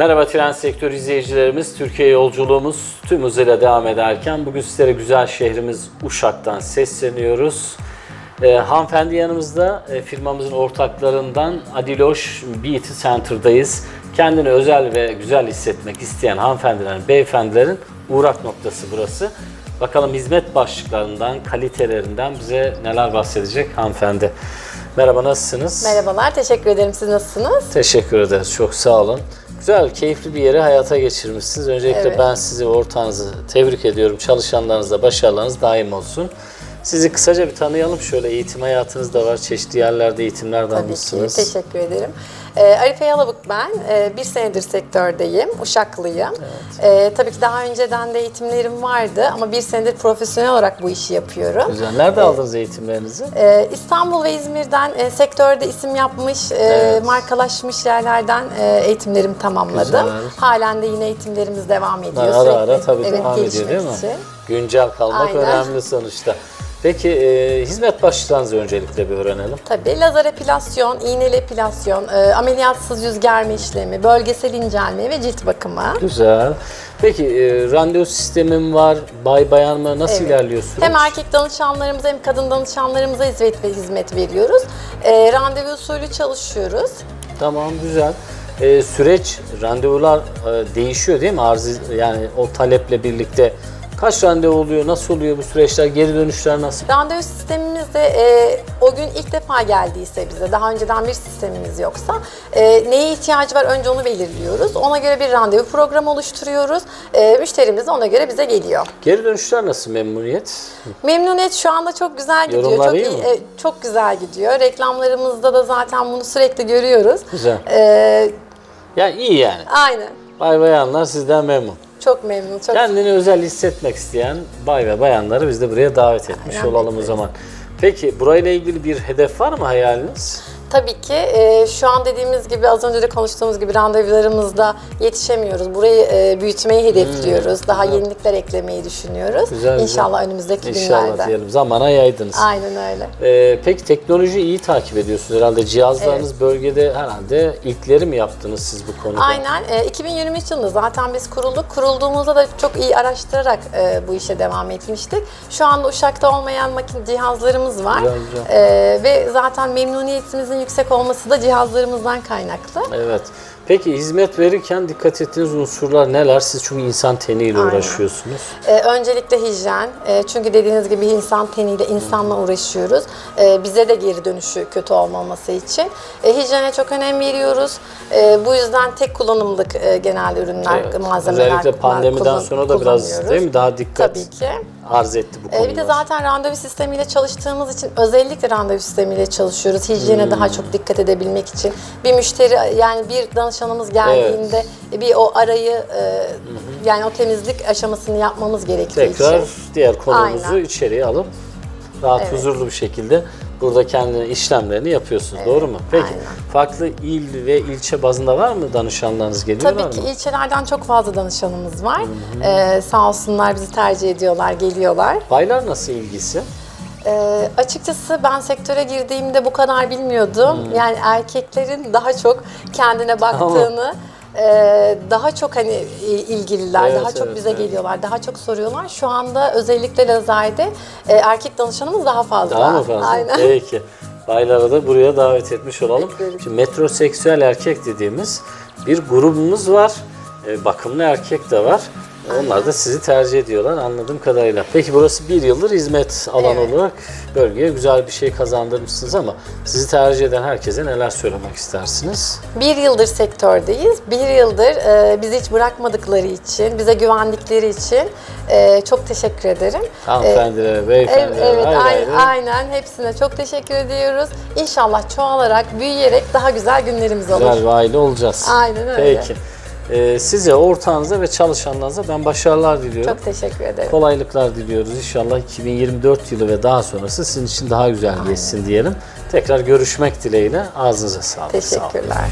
Merhaba tren sektör izleyicilerimiz. Türkiye yolculuğumuz tüm hızıyla devam ederken bugün sizlere güzel şehrimiz Uşak'tan sesleniyoruz. Ee, hanımefendi yanımızda e, firmamızın ortaklarından Adiloş Beauty Center'dayız. Kendini özel ve güzel hissetmek isteyen hanımefendilerin, beyefendilerin uğrak noktası burası. Bakalım hizmet başlıklarından, kalitelerinden bize neler bahsedecek hanımefendi. Merhaba nasılsınız? Merhabalar, teşekkür ederim. Siz nasılsınız? Teşekkür ederiz. Çok sağ olun. Güzel, keyifli bir yeri hayata geçirmişsiniz. Öncelikle Evet. ben sizi ve ortağınızı tebrik ediyorum. Çalışanlarınızda başarılarınız daim olsun. Sizi kısaca bir tanıyalım. Şöyle eğitim hayatınız da var. Çeşitli yerlerde eğitimler de Tabii ki, teşekkür ederim. Ee, Arife Yalabık ben. Ee, bir senedir sektördeyim, Uşaklıyım. Ee, tabii ki daha önceden de eğitimlerim vardı ama bir senedir profesyonel olarak bu işi yapıyorum. Güzel. Nerede aldınız eğitimlerinizi? Ee, İstanbul ve İzmir'den e, sektörde isim yapmış, e, Evet. markalaşmış yerlerden e, eğitimlerimi tamamladım. Güzel. Halen de yine eğitimlerimiz devam ediyor. ara ara tabii evet, devam ediyor değil mi? için. Güncel kalmak Aynen. önemli sonuçta. Peki e, hizmet başlıklarınızı öncelikle bir öğrenelim. Tabii lazer epilasyon, iğneli epilasyon, e, ameliyatsız yüz germe işlemi, bölgesel incelme ve cilt bakımı. Güzel. Peki e, randevu sistemim var. Bay bayan mı? Nasıl Evet. ilerliyorsunuz? Hem erkek danışanlarımıza hem kadın danışanlarımıza hizmet ve hizmet veriyoruz. E, randevu usulü çalışıyoruz. Tamam güzel. Ee, süreç randevular e, değişiyor değil mi? Arz yani o taleple birlikte kaç randevu oluyor? Nasıl oluyor bu süreçler? Geri dönüşler nasıl? Randevu sistemimizde e, o gün ilk defa geldiyse bize, daha önceden bir sistemimiz yoksa e, neye ihtiyacı var önce onu belirliyoruz. Ona göre bir randevu programı oluşturuyoruz. E, müşterimiz ona göre bize geliyor. Geri dönüşler nasıl memnuniyet? Memnuniyet şu anda çok güzel gidiyor. Yorumlar çok iyi mi? e, çok güzel gidiyor. Reklamlarımızda da zaten bunu sürekli görüyoruz. Güzel. E, Yani iyi yani. aynen. Bay bayanlar sizden memnun. Çok memnun. Çok Kendini özel hissetmek isteyen bay ve bayanları biz de buraya davet etmiş Aynen, olalım o zaman. Peki burayla ilgili bir hedef var mı hayaliniz? Tabii ki e, şu an dediğimiz gibi az önce de konuştuğumuz gibi randevularımızda yetişemiyoruz. Burayı e, büyütmeyi hedefliyoruz. Daha yenilikler eklemeyi düşünüyoruz. Hmm, Güzel, güzel. İnşallah önümüzdeki İnşallah günlerde. diyelim. Zamana yaydınız. Aynen öyle. Ee, peki teknolojiyi iyi takip ediyorsunuz herhalde. Cihazlarınız bölgede herhalde ilkleri mi yaptınız siz bu konuda? Aynen. E, 2023 yılında zaten biz kurulduk. Kurulduğumuzda da çok iyi araştırarak e, bu işe devam etmiştik. Şu anda Uşak'ta olmayan makine cihazlarımız var. Güzel, güzel. E, ve zaten memnuniyetimizin yüksek olması da cihazlarımızdan kaynaklı. Evet. Peki hizmet verirken dikkat ettiğiniz unsurlar neler? Siz çünkü insan teniyle Aynen. uğraşıyorsunuz. Ee, öncelikle hijyen. Ee, çünkü dediğiniz gibi insan teniyle, insanla uğraşıyoruz. Ee, bize de geri dönüşü kötü olmaması için. Ee, hijyene çok önem veriyoruz. Ee, bu yüzden tek kullanımlık e, genel ürünler, Evet. malzemeler Özellikle pandemiden kullan- sonra da biraz kullanıyoruz. değil mi daha dikkat Tabii ki. arz etti bu konular. Ee, bir de zaten randevu sistemiyle çalıştığımız için özellikle randevu sistemiyle çalışıyoruz. Hijyene Hmm. daha çok dikkat edebilmek için. Bir müşteri yani bir danışanımız geldiğinde bir o arayı e, yani o temizlik aşamasını yapmamız gerektiği Tekrar için. diğer konumuzu Aynen. içeriye alıp rahat Evet. huzurlu bir şekilde burada kendi işlemlerini yapıyorsunuz. Doğru mu? Peki aynen. farklı il ve ilçe bazında var mı danışanlarınız geliyorlar Tabii ki ilçelerden çok fazla danışanımız var. Ee, sağ olsunlar bizi tercih ediyorlar, geliyorlar. Baylar nasıl ilgisi? Ee, açıkçası ben sektöre girdiğimde bu kadar bilmiyordum. Hmm. Yani erkeklerin daha çok kendine baktığını, e, daha çok hani ilgililer, Evet, daha çok evet, bize evet. geliyorlar, daha çok soruyorlar. Şu anda özellikle lazerde e, erkek danışanımız daha fazla. Daha mı fazla? Aynen. Peki. Bayları da buraya davet etmiş olalım. Bekleriz. Şimdi metroseksüel erkek dediğimiz bir grubumuz var. E, bakımlı erkek de var. Onlar da sizi tercih ediyorlar anladığım kadarıyla. Peki burası bir yıldır hizmet alanı Evet. olarak bölgeye güzel bir şey kazandırmışsınız ama sizi tercih eden herkese neler söylemek istersiniz? Bir yıldır sektördeyiz. Bir yıldır e, bizi hiç bırakmadıkları için, bize güvendikleri için e, çok teşekkür ederim. Hanımefendilere, Evet, beyefendilere evet ayrı ay- ayrı. aynen hepsine çok teşekkür ediyoruz. İnşallah çoğalarak, büyüyerek daha güzel günlerimiz olur. Güzel bir aile olacağız. Aynen öyle. Peki. Ee, size, ortağınıza ve çalışanlarınıza ben başarılar diliyorum. Çok teşekkür ederim. Kolaylıklar diliyoruz. İnşallah 2024 yılı ve daha sonrası sizin için daha güzel geçsin diyelim. Tekrar görüşmek dileğiyle. Ağzınıza sağlık. Sağ olun. Teşekkürler.